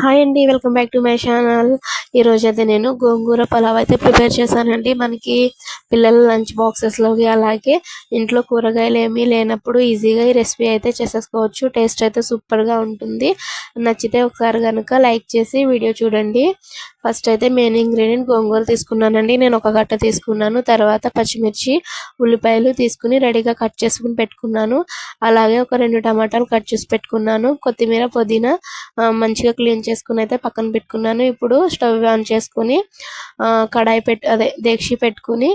Hi అండి welcome back to my channel. ఈరోజు అయితే నేను గోంగూర పలావ్ అయితే ప్రిపేర్ చేశానండి. మనకి పిల్లల లంచ్ బాక్సెస్లోకి అలాగే ఇంట్లో కూరగాయలు ఏమీ లేనప్పుడు ఈజీగా ఈ రెసిపీ అయితే చేసేసుకోవచ్చు. టేస్ట్ అయితే సూపర్గా ఉంటుంది. నచ్చితే ఒకసారి కనుక లైక్ చేసి వీడియో చూడండి. ఫస్ట్ అయితే మెయిన్ ఇంగ్రీడియంట్ గోంగూర తీసుకున్నానండి. నేను ఒక గట్ట తీసుకున్నాను. తర్వాత పచ్చిమిర్చి ఉల్లిపాయలు తీసుకుని రెడీగా కట్ చేసుకుని పెట్టుకున్నాను. అలాగే ఒక రెండు టమాటాలు కట్ చేసి పెట్టుకున్నాను. కొత్తిమీర పుదీనా మంచిగా క్లీన్ చేసుకుని అయితే పక్కన పెట్టుకున్నాను. ఇప్పుడు స్టవ్ ఆన్ చేసుకుని కడాయి పెట్టి అదే దేక్షి పెట్టుకుని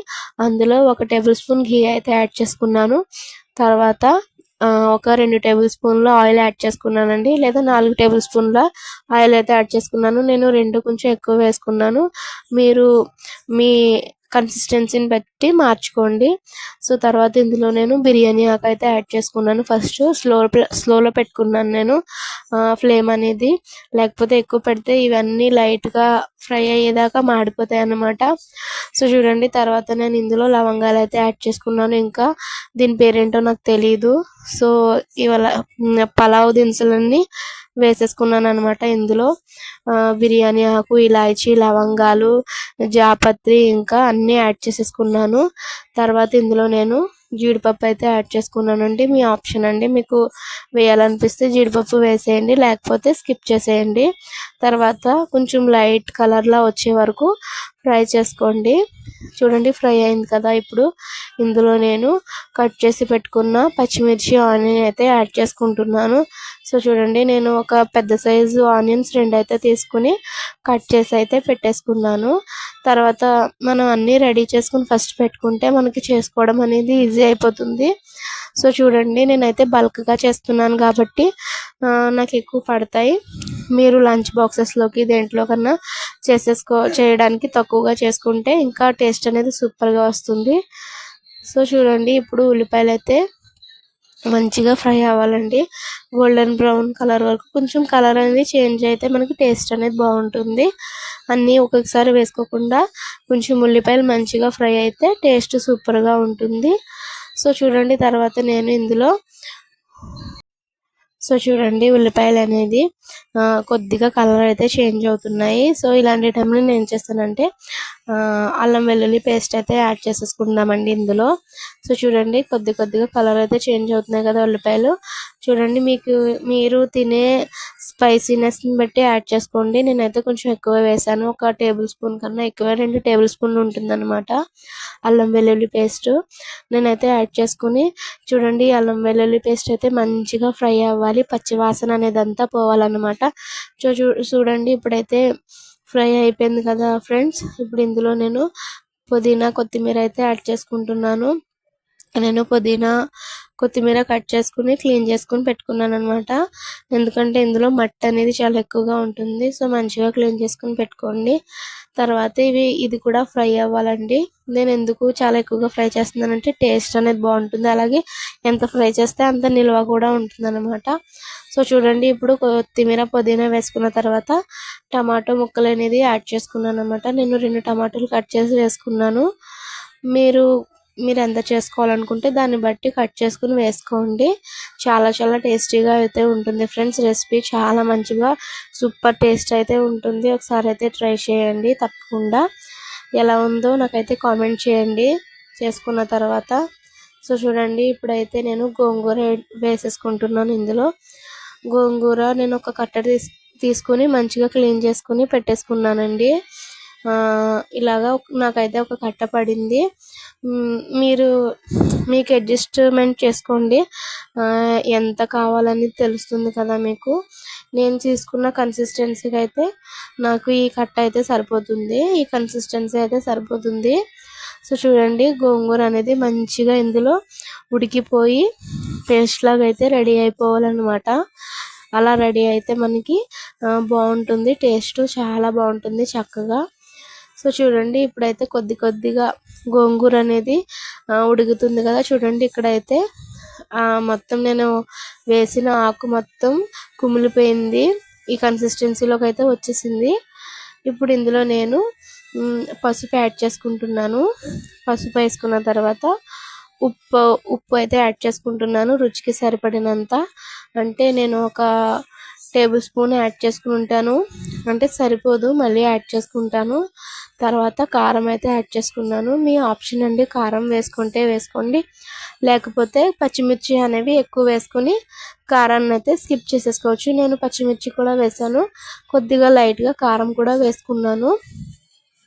అందులో ఒక టేబుల్ స్పూన్ ఘీ అయితే యాడ్ చేసుకున్నాను. తర్వాత ఒక రెండు టేబుల్ స్పూన్ల ఆయిల్ యాడ్ చేసుకున్నానండి. లేదా నాలుగు టేబుల్ స్పూన్ల ఆయిల్ అయితే యాడ్ చేసుకున్నాను. నేను రెండు కొంచెం ఎక్కువ వేసుకున్నాను. మీరు మీ కన్సిస్టెన్సీని బట్టి మార్చుకోండి. సో తర్వాత ఇందులో నేను బిర్యానీ ఆకు అయితే యాడ్ చేసుకున్నాను. ఫస్ట్ స్లో స్లోలో పెట్టుకున్నాను నేను ఫ్లేమ్ అనేది. లేకపోతే ఎక్కువ పెడితే ఇవన్నీ లైట్గా ఫ్రై అయ్యేదాకా మాడిపోతాయి అన్నమాట. సో చూడండి తర్వాత నేను ఇందులో లవంగాలు అయితే యాడ్ చేసుకున్నాను. ఇంకా దీని పేరేంటో నాకు తెలియదు సో ఇవాళ పలావ్ దినుసులన్నీ వేసేసుకున్నాను అనమాట ఇందులో బిర్యానీ ఆకు ఇలాచీ లవంగాలు జాపత్రి ఇంకా అన్నీ యాడ్ చేసేసుకున్నాను. తర్వాత ఇందులో నేను జీడిపప్పు అయితే యాడ్ చేసుకున్నానండి. మీ ఆప్షన్ అండి. మీకు వేయాలనిపిస్తే జీడిపప్పు వేసేయండి లేకపోతే స్కిప్ చేసేయండి. తర్వాత కొంచెం లైట్ కలర్లా వచ్చే వరకు ఫ్రై చేసుకోండి. చూడండి ఫ్రై అయింది కదా ఇప్పుడు. ఇందులో నేను కట్ చేసి పెట్టుకున్న పచ్చిమిర్చి ఆనియన్ అయితే యాడ్ చేసుకుంటున్నాను. సో చూడండి నేను ఒక పెద్ద సైజు ఆనియన్స్ రెండు అయితే తీసుకుని కట్ చేసి అయితే పెట్టేసుకున్నాను. తర్వాత మనం అన్నీ రెడీ చేసుకుని ఫస్ట్ పెట్టుకుంటే మనకి చేసుకోవడం అనేది ఈజీ అయిపోతుంది. సో చూడండి నేనైతే బల్క్గా చేస్తున్నాను కాబట్టి నాకు ఎక్కువ పడతాయి. మీరు లంచ్ బాక్సెస్లోకి దేంట్లో కన్నా చేసేసుకో చేయడానికి తక్కువగా చేసుకుంటే ఇంకా టేస్ట్ అనేది సూపర్గా వస్తుంది. సో చూడండి ఇప్పుడు ఉల్లిపాయలు అయితే మంచిగా ఫ్రై అవ్వాలండి. గోల్డెన్ బ్రౌన్ కలర్ వరకు కొంచెం కలర్ అనేది చేంజ్ అయితే మనకి టేస్ట్ అనేది బాగుంటుంది. అన్నీ ఒక్కొక్కసారి వేసుకోకుండా కొంచెం ఉల్లిపాయలు మంచిగా ఫ్రై అయితే టేస్ట్ సూపర్గా ఉంటుంది. సో చూడండి తర్వాత నేను ఇందులో సో చూడండి ఉల్లిపాయలు అనేది కొద్దిగా కలర్ అయితే చేంజ్ అవుతున్నాయి. సో ఇలాంటి టైంలో నేను ఏం చేస్తానంటే అల్లం వెల్లుల్లి పేస్ట్ అయితే యాడ్ చేసేసుకుందామండి ఇందులో. సో చూడండి కొద్ది కొద్దిగా కలర్ అయితే చేంజ్ అవుతున్నాయి కదా ఉల్లిపాయలు. చూడండి మీకు మీరు తినే స్పైసీనెస్ని బట్టి యాడ్ చేసుకోండి. నేనైతే కొంచెం ఎక్కువ వేసాను. ఒక టేబుల్ స్పూన్ కన్నా ఎక్కువ రెండు టేబుల్ స్పూన్ ఉంటుందన్నమాట అల్లం వెల్లుల్లి పేస్ట్ నేనైతే యాడ్ చేసుకుని చూడండి అల్లం వెల్లుల్లి పేస్ట్ అయితే మంచిగా ఫ్రై అవ్వాలి. పచ్చివాసన అనేది అంతా పోవాలన్నమాట. చూడండి ఇప్పుడైతే ఫ్రై అయిపోయింది కదా ఫ్రెండ్స్. ఇప్పుడు ఇందులో నేను పుదీనా కొత్తిమీర అయితే యాడ్ చేసుకుంటున్నాను. నేను పుదీనా కొత్తిమీర కట్ చేసుకుని క్లీన్ చేసుకుని పెట్టుకున్నాను అనమాట ఎందుకంటే ఇందులో మట్టి అనేది చాలా ఎక్కువగా ఉంటుంది. సో మంచిగా క్లీన్ చేసుకుని పెట్టుకోండి. తర్వాత ఇవి ఇది కూడా ఫ్రై అవ్వాలండి. నేను ఎందుకు చాలా ఎక్కువగా ఫ్రై చేస్తున్నానంటే టేస్ట్ అనేది బాగుంటుంది. అలాగే ఎంత ఫ్రై చేస్తే అంత నిల్వ కూడా ఉంటుంది అనమాట సో చూడండి ఇప్పుడు కొత్తిమీర పుదీనా వేసుకున్న తర్వాత టమాటో ముక్కలు అనేది యాడ్ చేసుకున్నాను అనమాట నేను రెండు టమాటోలు కట్ చేసి వేసుకున్నాను. మీరు మీరు ఎంత చేసుకోవాలనుకుంటే దాన్ని బట్టి కట్ చేసుకుని వేసుకోండి. చాలా చాలా టేస్టీగా అయితే ఉంటుంది ఫ్రెండ్స్. రెసిపీ చాలా మంచిగా సూపర్ టేస్ట్ అయితే ఉంటుంది. ఒకసారి అయితే ట్రై చేయండి తప్పకుండా. ఎలా ఉందో నాకైతే కామెంట్ చేయండి చేసుకున్న తర్వాత. సో చూడండి ఇప్పుడైతే నేను గోంగూర వేసేసుకుంటున్నాను ఇందులో. గోంగూర నేను ఒక కట్టర్ తీసు తీసుకుని మంచిగా క్లీన్ చేసుకుని పెట్టేసుకున్నానండి. ఇలాగా నాకైతే ఒక కట్ట పడింది. మీరు మీకు అడ్జస్ట్మెంట్ చేసుకోండి. ఎంత కావాలని తెలుస్తుంది కదా మీకు. నేను తీసుకున్న కన్సిస్టెన్సీకి అయితే నాకు ఈ కట్ట అయితే సరిపోతుంది. ఈ కన్సిస్టెన్సీ అయితే సరిపోతుంది. సో చూడండి గోంగూర అనేది మంచిగా ఇందులో ఉడికిపోయి పేస్ట్ లాగా అయితే రెడీ అయిపోవాలన్నమాట. అలా రెడీ అయితే మనకి బాగుంటుంది. టేస్ట్ చాలా బాగుంటుంది చక్కగా. సో చూడండి ఇప్పుడైతే కొద్ది కొద్దిగా గోంగూర అనేది ఉడుకుతుంది కదా. చూడండి ఇక్కడైతే మొత్తం నేను వేసిన ఆకు మొత్తం కుమిలిపోయింది. ఈ కన్సిస్టెన్సీలోకి అయితే వచ్చేసింది. ఇప్పుడు ఇందులో నేను పసుపు యాడ్ చేసుకుంటున్నాను. పసుపు వేసుకున్న తర్వాత ఉప్పు ఉప్పు అయితే యాడ్ చేసుకుంటున్నాను రుచికి సరిపడినంత. అంటే నేను ఒక టేబుల్ స్పూన్ యాడ్ చేసుకుని ఉంటాను. అంటే సరిపోదు మళ్ళీ యాడ్ చేసుకుంటాను. తర్వాత కారం అయితే యాడ్ చేసుకున్నాను. మీ ఆప్షన్ అండి కారం వేసుకుంటే వేసుకోండి. లేకపోతే పచ్చిమిర్చి అనేవి ఎక్కువ వేసుకొని కారాన్ని అయితే స్కిప్ చేసేసుకోవచ్చు. నేను పచ్చిమిర్చి కూడా వేసాను. కొద్దిగా లైట్గా కారం కూడా వేసుకున్నాను.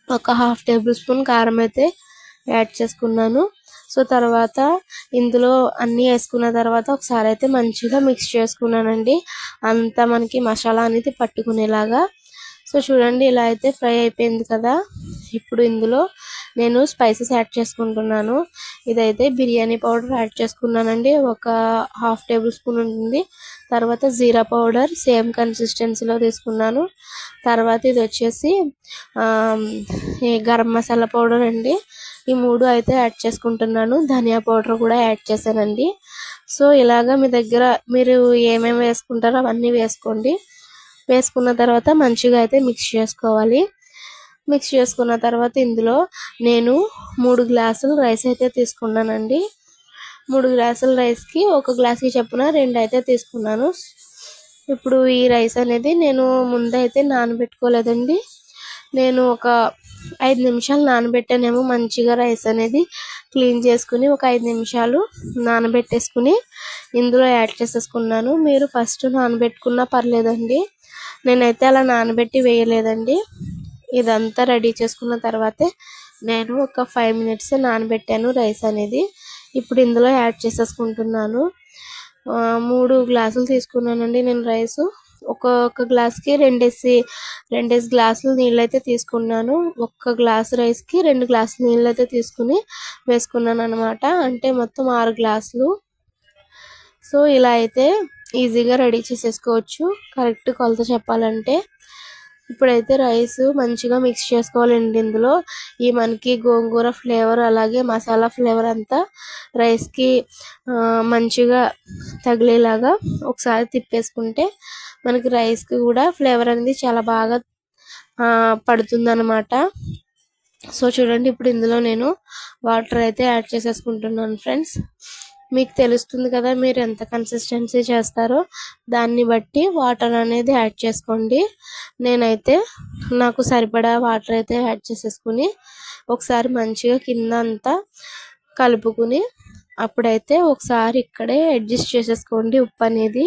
ఒక హాఫ్ టేబుల్ స్పూన్ కారం అయితే యాడ్ చేసుకున్నాను. సో తర్వాత ఇందులో అన్నీ వేసుకున్న తర్వాత ఒకసారి అయితే మంచిగా మిక్స్ చేసుకున్నానండి. అంతా మనకి మసాలా అనేది పట్టుకునేలాగా. సో చూడండి ఇలా అయితే ఫ్రై అయిపోయింది కదా. ఇప్పుడు ఇందులో నేను స్పైసెస్ యాడ్ చేసుకుంటున్నాను. ఇదైతే బిర్యానీ పౌడర్ యాడ్ చేసుకున్నానండి. ఒక హాఫ్ టేబుల్ స్పూన్ ఉంటుంది. తర్వాత జీరా పౌడర్ సేమ్ కన్సిస్టెన్సీలో తీసుకున్నాను. తర్వాత ఇది వచ్చేసి గరం మసాలా పౌడర్ అండి. ఈ మూడు అయితే యాడ్ చేసుకుంటున్నాను. ధనియా పౌడర్ కూడా యాడ్ చేశానండి. సో ఇలాగా మీ దగ్గర మీరు ఏమేమి వేసుకుంటారో అవన్నీ వేసుకోండి. వేసుకున్న తర్వాత మంచిగా అయితే మిక్స్ చేసుకోవాలి. మిక్స్ చేసుకున్న తర్వాత ఇందులో నేను మూడు గ్లాసులు రైస్ అయితే తీసుకున్నానండి. మూడు గ్లాసుల రైస్కి ఒక గ్లాస్కి చొప్పున రెండు అయితే తీసుకున్నాను. ఇప్పుడు ఈ రైస్ అనేది నేను ముందైతే నానబెట్టుకోలేదండి. నేను ఒక ఐదు నిమిషాలు నానబెట్టానేమో మంచిగా రైస్ అనేది క్లీన్ చేసుకుని ఒక ఐదు నిమిషాలు నానబెట్టేసుకుని ఇందులో యాడ్ చేసేసుకున్నాను. మీరు ఫస్ట్ నానబెట్టుకున్నా పర్లేదండి. నేనైతే అలా నానబెట్టి వేయలేదండి. ఇదంతా రెడీ చేసుకున్న తర్వాతే నేను ఒక ఫైవ్ మినిట్స్ నానబెట్టాను రైస్ అనేది. ఇప్పుడు ఇందులో యాడ్ చేసేసుకుంటున్నాను. మూడు గ్లాసులు తీసుకున్నానండి నేను రైస్. ఒక్కొక్క గ్లాస్కి రెండేసి రెండేసి గ్లాసులు నీళ్ళు అయితే తీసుకున్నాను. ఒక్క గ్లాస్ రైస్కి రెండు గ్లాసులు నీళ్ళు అయితే తీసుకుని వేసుకున్నాను అనమాట అంటే మొత్తం ఆరు గ్లాసులు. సో ఇలా అయితే ఈజీగా రెడీ చేసేసుకోవచ్చు. కరెక్ట్ కొలత చెప్పాలంటే. ఇప్పుడైతే రైస్ మంచిగా మిక్స్ చేసుకోవాలండి ఇందులో. ఈ మనకి గోంగూర ఫ్లేవర్ అలాగే మసాలా ఫ్లేవర్ అంతా రైస్కి మంచిగా తగిలేలాగా ఒకసారి తిప్పేసుకుంటే మనకి రైస్కి కూడా ఫ్లేవర్ అనేది చాలా బాగా పడుతుందన్నమాట. సో చూడండి ఇప్పుడు ఇందులో నేను వాటర్ అయితే యాడ్ చేసేసుకుంటున్నాను ఫ్రెండ్స్ మీకు తెలుస్తుంది కదా మీరు ఎంత కన్సిస్టెన్సీ చేస్తారో. దాన్ని బట్టి వాటర్ అనేది యాడ్ చేసుకోండి. నేనైతే నాకు సరిపడా వాటర్ అయితే యాడ్ చేసేసుకుని ఒకసారి మంచిగా కింద అంతా కలుపుకుని అప్పుడైతే ఒకసారి ఇక్కడే అడ్జస్ట్ చేసేసుకోండి ఉప్పు అనేది.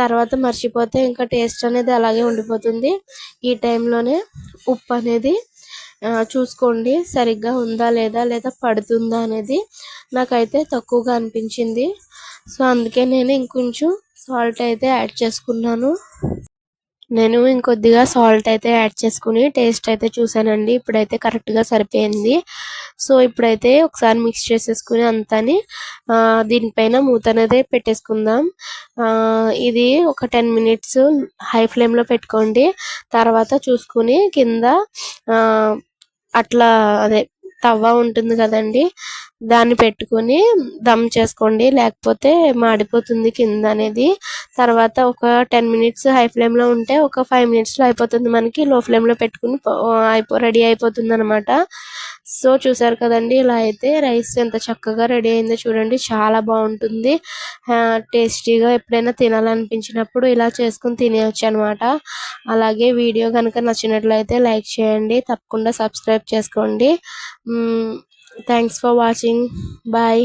తర్వాత మర్చిపోతే ఇంకా టేస్ట్ అనేది అలాగే ఉండిపోతుంది. ఈ టైంలోనే ఉప్పు అనేది చూసుకోండి. సరిగ్గా ఉందా లేదా లేదా పడుతుందా అనేది నాకైతే తక్కువగా అనిపించింది. సో అందుకే నేను ఇంకొంచెం సాల్ట్ అయితే యాడ్ చేసుకున్నాను. నేను ఇంకొద్దిగా సాల్ట్ అయితే యాడ్ చేసుకుని టేస్ట్ అయితే చూసానండి ఇప్పుడైతే కరెక్ట్గా సరిపోయింది. సో ఇప్పుడైతే ఒకసారి మిక్స్ చేసేసుకుని అంతాని దీనిపైన మూత అనేది పెట్టేసుకుందాం. ఇది ఒక టెన్ మినిట్స్ హై ఫ్లేమ్లో పెట్టుకోండి. తర్వాత చూసుకుని కింద అట్లా అదే తవ్వ ఉంటుంది కదండి. దాన్ని పెట్టుకొని దమ్ చేసుకోండి. లేకపోతే మాడిపోతుంది కింద అనేది. తర్వాత ఒక టెన్ మినిట్స్ హై ఫ్లేమ్లో ఉంటే ఒక ఫైవ్ మినిట్స్లో అయిపోతుంది మనకి. లో ఫ్లేమ్లో పెట్టుకుని అయిపో రెడీ అయిపోతుంది అనమాట సో చూసారు కదండి ఇలా అయితే రైస్ ఎంత చక్కగా రెడీ అయిందో చూడండి చాలా బాగుంటుంది. టేస్టీగా ఎప్పుడైనా తినాలనిపించినప్పుడు ఇలా చేసుకుని తినేయచ్చు అనమాట అలాగే వీడియో కనుక నచ్చినట్లయితే లైక్ చేయండి తప్పకుండా సబ్స్క్రైబ్ చేసుకోండి. Thanks for watching bye